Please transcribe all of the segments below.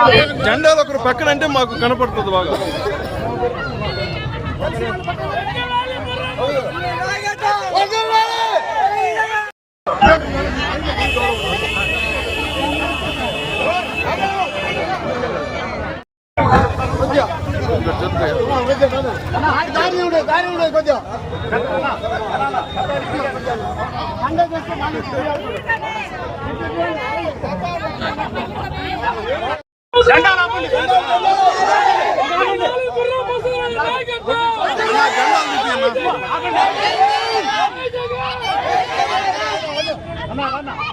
ఎన్ని అడ్డం జెండాలు ఒకరు పక్కన అంటే మాకు కనపడుతుంది బాగా. కొంచెం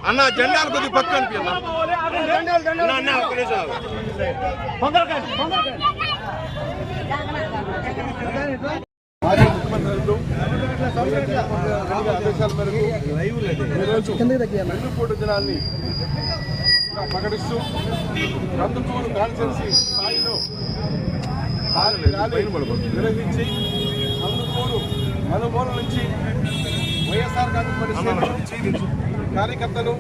అన్న జెండాలు కొద్ది పక్క అనిపించన్నా అన్న. ఒక్క నిమిషం మాజీ ముఖ్యమంత్రులు ఆదేశాల మేరకు ఈరోజు వెన్నుపోటు దినాన్ని ప్రకటిస్తూ కందుకూరు కాన్స్టిట్యున్సీ స్థాయిలో నిర్వహించి కందుకూరు మనుమూల నుంచి వైఎస్ఆర్ కాంగ్రెస్ పార్టీ కార్యకర్తలు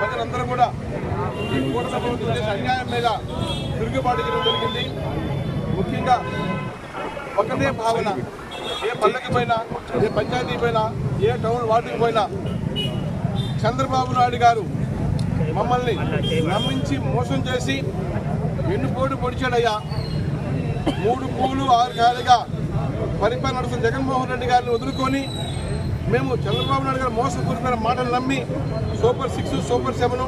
ప్రజలందరూ కూడా ఈ కూటమి ప్రభుత్వం చేసే అన్యాయం మీద తిరుగుబాటు చేయడం జరిగింది. ముఖ్యంగా ఒకటే భావన ఏ పల్లెకి పోయినా ఏ పంచాయతీ పోయినా ఏ టౌన్ వార్డుకి పోయినా చంద్రబాబు నాయుడు గారు మమ్మల్ని నమ్మించి మోసం చేసి వెన్నుపోటు పొడిచాడయ్యా? మూడు పూలు ఆరు కాయలుగా పరిపాలన నడుస్తున్న జగన్మోహన్ రెడ్డి గారిని వదులుకొని మేము చంద్రబాబు నాయుడు గారు మోసపూరితమైన మాటలు నమ్మి సూపర్ సిక్స్ సూపర్ సెవెన్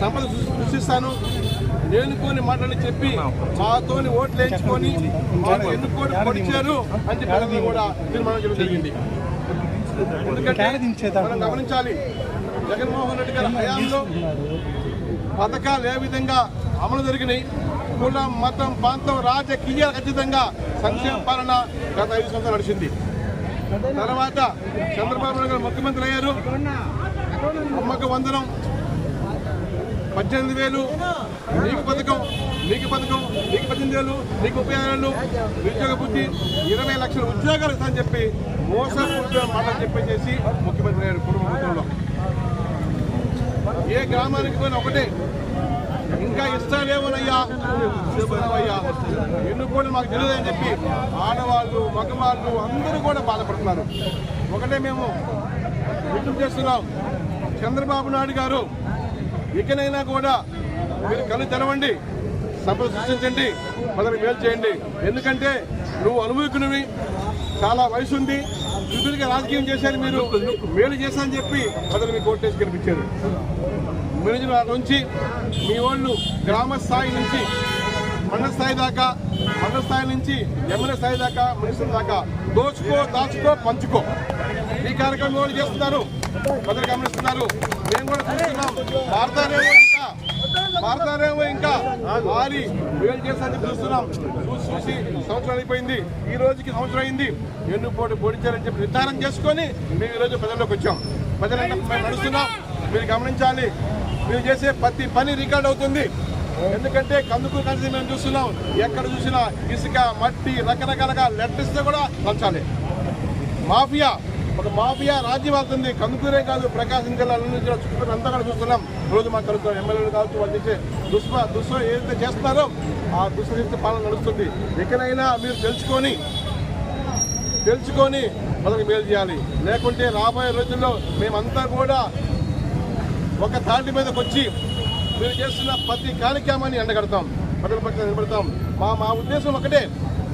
సంపద సృష్టిస్తాను. లేనిపోని మాటలు చెప్పి మాతోని ఓట్లు వేయించుకొని మాకు ఎన్నుకోటి పొడిచారు అని చెప్పి కూడా తీర్మానం చేయడం జరిగింది. ఎందుకంటే మనం గమనించాలి జగన్మోహన్ రెడ్డి గారి హయాంలో పథకాలు ఏ విధంగా అమలు జరిగినాయి? కులం మతం ప్రాంతం రాజకీయ ఖచ్చితంగా సంక్షేమ పాలన గత ఐదు సంవత్సరాలు నడిచింది. తర్వాత చంద్రబాబు నాయుడు గారు ముఖ్యమంత్రి అయ్యారు. అమ్మకు వందనం. పద్దెనిమిది వేలు. నీకు పథకం నీకు పథకం నీకు పద్దెనిమిది వేలు నీకు ముప్పై వేలు. నిరుద్యోగ బుద్ధి ఇరవై లక్షల ఉద్యోగాలు ఇస్తానని చెప్పి మోసపూరిత మాటలు చెప్పేసి ముఖ్యమంత్రి అయ్యారు కుటుంబ ఏ గ్రామానికి పోయినా ఒకటే. ఇంకా ఇస్తాలేమోనయ్యా అయ్యా ఎన్ని కూడా మాకు తెలియదని చెప్పి ఆడవాళ్ళు మగవాళ్ళు అందరూ కూడా బాధపడుతున్నారు. ఒకటే మేము విజ్ఞప్తి చేస్తున్నాం. చంద్రబాబు నాయుడు గారు ఇకనైనా కూడా మీరు కళ్ళు తెరవండి సంపద సృష్టించండి మొదటి మేలు చేయండి. ఎందుకంటే నువ్వు అనుభవికునివి చాలా వయసు ఉంది. సుదీర్ఘ రాజకీయం చేశారు మీరు. మేలు చేశారని చెప్పి మొదలు మీకు ఓటేసి కనిపించారు మేనేజర్ నుంచి మీ వాళ్ళు గ్రామ స్థాయి నుంచి మండల స్థాయి దాకా మండల స్థాయి నుంచి ఎమ్మెల్యే స్థాయి దాకా మినిస్టర్ దాకా దోచుకో దాచుకో పంచుకో. ఈ కార్యక్రమం వాళ్ళు చేస్తున్నారు ప్రజలు గమనిస్తున్నారు మేము కూడా చూస్తున్నాం. భారతారేమో ఇంకా భారతారేమో ఇంకా వారి వేలు చేస్తారని చూస్తున్నాం. చూసి చూసి సంవత్సరం అయిపోయింది. ఈ రోజుకి సంవత్సరం అయింది. ఎన్ను పోటీ పోడించారని చెప్పి నిర్ధారణ చేసుకొని మేము ఈ రోజు ప్రజల్లోకి వచ్చాం. ప్రజలంతా మేము నడుస్తున్నాం. మీరు గమనించాలి. మీరు చేసే ప్రతి పని రికార్డ్ అవుతుంది. ఎందుకంటే కందుకు కలిసి మేము చూస్తున్నాం. ఎక్కడ చూసినా ఇసుక మట్టి రకరకాలుగా లెట్టిస్తే కూడా లంచాలి మాఫియా ఒక మాఫియా రాజ్యం అవుతుంది కందుకూరే కాదు ప్రకాశం జిల్లా నుంచి చుట్టుపక్కల అంతా కూడా చూస్తున్నాం. రోజు మా కలుగుతాం ఎమ్మెల్యేలు కావచ్చు వాళ్ళు చేసే దుష్మ దుష్మ ఏదైతే చేస్తున్నారో ఆ దుష్పరిస్థితి పాలన నడుస్తుంది. ఎక్కడైనా మీరు తెలుసుకొని తెలుసుకొని మనకి మేలు చేయాలి. లేకుంటే రాబోయే రోజుల్లో మేమంతా కూడా ఒక తాటి మీదకి వచ్చి మీరు చేస్తున్న ప్రతి కార్యక్రమాన్ని ఎండగడతాం. ప్రజల పక్షాన నిలబడతాం. మా మా ఉద్దేశం ఒకటే.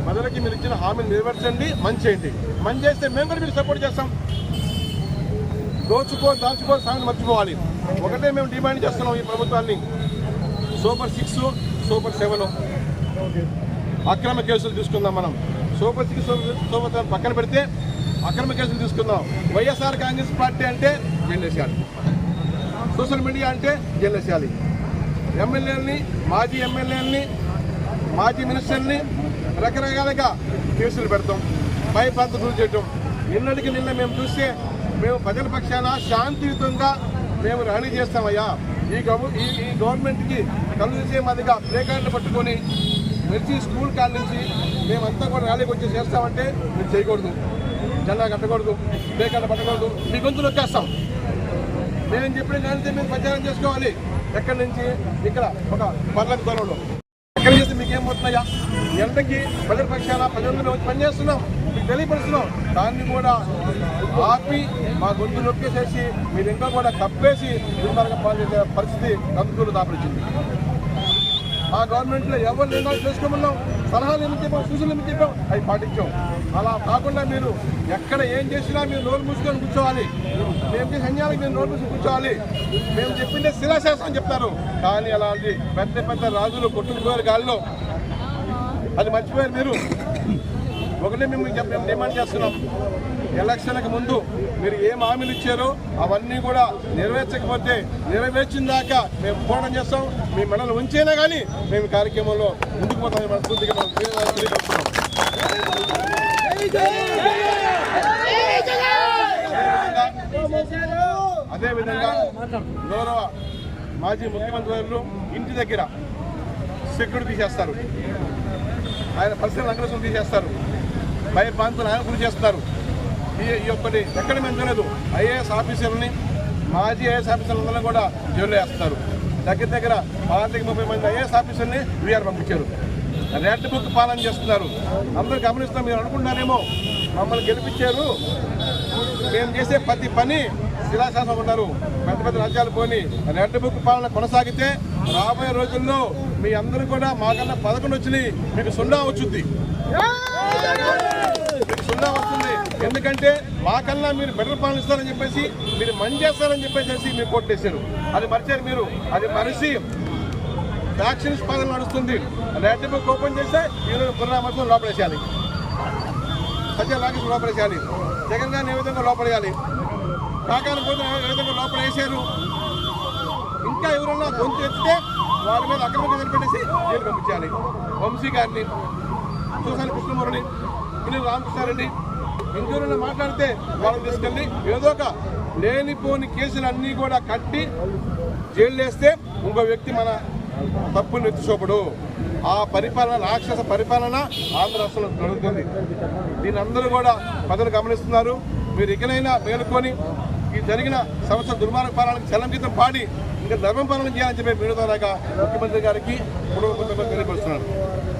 ప్రజలకి మీరు ఇచ్చిన హామీని నెరవేర్చండి మంచి చేయండి. మంచి చేస్తే మేము కూడా మీకు సపోర్ట్ చేస్తాం. దోచుకో దాచుకో సాగుని మర్చిపోవాలి. ఒకటే మేము డిమాండ్ చేస్తున్నాం ఈ ప్రభుత్వాన్ని. Super six super seven. అక్రమ కేసులు తీసుకుందాం మనం. సూపర్ సిక్స్ సూపర్ సెవెన్ పక్కన పెడితే అక్రమ కేసులు తీసుకుందాం. వైఎస్ఆర్ కాంగ్రెస్ పార్టీ అంటే ఎన్ఎస్ఆర్ సోషల్ మీడియా అంటే జెల్లేసేయాలి ఎమ్మెల్యేలని మాజీ ఎమ్మెల్యేలని మాజీ మినిస్టర్ని రకరకాలుగా కేసులు పెడతాం పై ప్రాంతం గురి చేయటం. నిన్నటికి నిన్న మేము చూస్తే మేము ప్రజల పక్షాన శాంతియుతంగా మేము ర్యాలీ చేస్తామయ్యా. ఈ గవ ఈ ఈ గవర్నమెంట్కి కళ్ళు చేసే మాదిగా ప్లే కార్డులు పట్టుకొని మెర్చి స్కూల్ కాడ నుంచి మేమంతా కూడా ర్యాలీకి వచ్చి చేస్తామంటే మీరు చేయకూడదు. జెండా కట్టకూడదు ప్లే కార్డు పట్టకూడదు. మీ గొంతులు వచ్చేస్తాం నేను చెప్పిన దానితో మీరు ప్రచారం చేసుకోవాలి. ఎక్కడి నుంచి? ఇక్కడ ఒక పర్ల దూరంలో. ఎక్కడ చేస్తే మీకు ఏం పోతున్నాయా ఎంతకి ప్రజల పక్షాన ప్రజలు మేము పనిచేస్తున్నాం. మీకు తెలియపరుస్తున్నాం. దాన్ని కూడా ఆపి మా గొంతు నొక్కేసేసి మీరు ఇంకా కూడా కప్పేసి దుర్మార్గం పాల్చేసే పరిస్థితి కందుకూరు దాపరిచింది. ఆ గవర్నమెంట్లో ఎవరు నిర్ణయాలు చేసుకోమన్నాం? సలహాలు ఏమి చెప్పాం? సూచనలు ఏమి చెప్పాం? అవి పాటించాం. అలా కాకుండా మీరు ఎక్కడ ఏం చేసినా మీరు నోరు మూసుకొని కూర్చోవాలి. మేము చేసే అన్యాలకు మీరు నోరు మూసుకొని కూర్చోవాలి. మేము చెప్పిందే శిలాశాసనం చెప్తారు. కానీ అలాంటి పెద్ద పెద్ద రాజులు కొట్టుకుపోయారు గాల్లో. అది మర్చిపోయారు మీరు. ఒకటే మేము మేము డిమాండ్ చేస్తున్నాం. ఎలక్షన్లకు ముందు మీరు ఏం హామీలు ఇచ్చారో అవన్నీ కూడా నెరవేర్చకపోతే నెరవేర్చిన దాకా మేము పోరాటం చేస్తాం. మీ మనల్ని ఉంచేనా కానీ మేము కార్యక్రమంలో ముందుకు పోతామని మనస్ఫూర్తిగా మనం తెలియజేస్తున్నాం. అదేవిధంగా గౌరవ మాజీ ముఖ్యమంత్రి గారు ఇంటి దగ్గర సెక్యూరిటీ తీసేస్తారు. ఆయన పర్సనల్ అంకరేషన్ తీసేస్తారు. భయ ప్రాంతాలు ఆయన గురి చేస్తారు ఈ ఒక్కటి ఎక్కడ మేము ఐఏఎస్ ఆఫీసర్లని మాజీ ఐఏఎస్ ఆఫీసర్లందరూ కూడా జైల్లో వేస్తారు దగ్గర దగ్గర పాతిక ముప్పై మంది ఐఏఎస్ ఆఫీసర్ని వీఆర్ పంపించారు. రెడ్ బుక్ పాలన చేస్తున్నారు. అందరూ గమనిస్తాం మీరు అనుకుంటున్నారేమో మమ్మల్ని గెలిపించారు. మేము చేసే ప్రతి పని శిలాశాసనం ఉన్నారు. పెద్ద పెద్ద రాజ్యాలు పోని రెడ్ బుక్ పాలన కొనసాగితే రాబోయే రోజుల్లో మీ అందరూ కూడా మాకన్నా పదకొండు వచ్చినాయి. మీకు సున్నా వచ్చుద్ది మీకు సున్నా వస్తుంది ఎందుకంటే మాకల్లా మీరు బెటర్ పాలన ఇస్తారని చెప్పేసి మీరు మంచి చేస్తారని చెప్పేసి మీరు కొట్టేశారు అది మర్చారు మీరు. అది మరిచి వ్యాక్సిన్స్ పాలన నడుస్తుంది. రెడ్ బుక్ ఓపెన్ చేస్తే ఈరోజు పునరామర్శం లోపలేసేయాలి. సజ్జ లాగేసి లోపలేసేయాలి. జగన్ గారిని ఏ విధంగా లోపలేయాలి? కాకాని పోతే ఏ విధంగా లోపల వేసారు ఇంకా ఎవరన్నా గొంతు ఎత్తితే వాళ్ళ మీద అక్రమ కేసులు పెట్టేసి జైలు పంపించాలి. వంశీ గారిని చూసాను కృష్ణమూరిని ఇని రామకృష్ణారెడ్డి. ఇంకెవరైనా మాట్లాడితే వాళ్ళని తీసుకెళ్ళి ఏదో ఒక లేనిపోని కేసులు అన్నీ కూడా కట్టి జైలు వేస్తే ఇంకో వ్యక్తి మన తప్పును తెచ్చి ఆ పరిపాలన రాక్షస పరిపాలన ఆంధ్ర రాష్ట్రంలో జరుగుతుంది. దీని అందరూ కూడా ప్రజలు గమనిస్తున్నారు. మీరు ఇకనైనా మేలుకొని ఈ జరిగిన సంవత్సరం దుర్మార్గ పాలనకు చలంకితం పాడి ఇంకా ధర్మం పాలన చేయాలని చెప్పి మీరు ముఖ్యమంత్రి గారికి కుటుంబ తెలియపరుస్తున్నారు.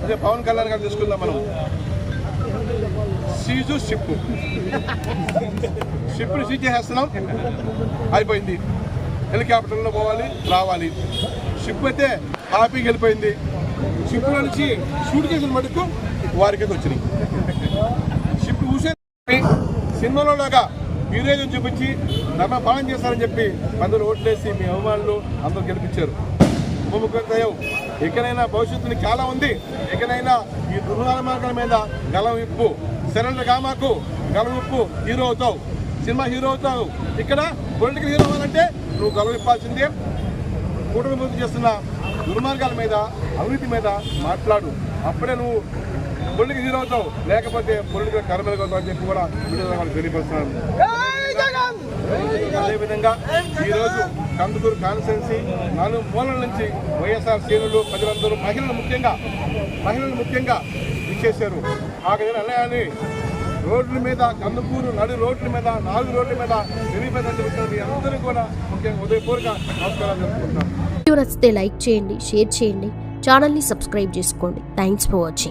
అదే పవన్ కళ్యాణ్ గారు తీసుకుందాం మనం. సీజు షిప్. షిప్ని సీజ్ చేసేస్తున్నాం. అయిపోయింది. హెలికాప్టర్లో పోవాలి రావాలి. షిప్ అయితే హ్యాపీగా వెళ్ళిపోయింది. షిప్ నుంచి షూట్ చేసిన మటుకు వారికైతే వచ్చినాయి. షిప్ ఊసే సినిమాలో లాగా చూపించి ధర్మ పాలన చేస్తారని చెప్పి అందరూ ఓట్లేసి మీ అభిమానులు అందరూ గెలిపించారు. ఉప ముఖ్యమంత్రి ఎక్కడైనా భవిష్యత్తుని చాలా ఉంది. ఎక్కడైనా ఈ దుర్మార్గాల మీద గలం ఇప్పు సరెండర్ కామాకు గలం ఇప్పు హీరో అవుతావు. సినిమా హీరో అవుతావు. ఇక్కడ పొలిటికల్ హీరో అవ్వాలంటే నువ్వు గలం ఇప్పాల్సిందే కూటమి చేస్తున్న దుర్మార్గాల మీద అవినీతి మీద మాట్లాడు. అప్పుడే నువ్వు పొలిటికల్ హీరో అవుతావు లేకపోతే పొలిటికల్ కర్మలు అవుతావు అని చెప్పి కూడా వీడియో వాళ్ళకి తెలియపరుస్తున్నాను అదేవిధంగా ఈరోజు కందుకూరు కాన్స్టెన్సీ నాలుగు మూలల నుంచి వైఎస్ఆర్ శ్రేణులు ప్రజలందరూ మహిళలు ముఖ్యంగా మహిళలు ముఖ్యంగా ఇచ్చేశారు ఆ విధంగా రోడ్ల మీద కందుకూరు నడి రోడ్ల మీద నాలుగు రోడ్ల మీద తెలియపేదంటే అందరూ కూడా ముఖ్యంగా ఉదయపూర్వక నమస్కారాలు జరుపుకుంటున్నాను నచ్చితే లైక్ చేయండి షేర్ చేయండి. ఛానల్ని సబ్స్క్రైబ్ చేసుకోండి. Thanks for watching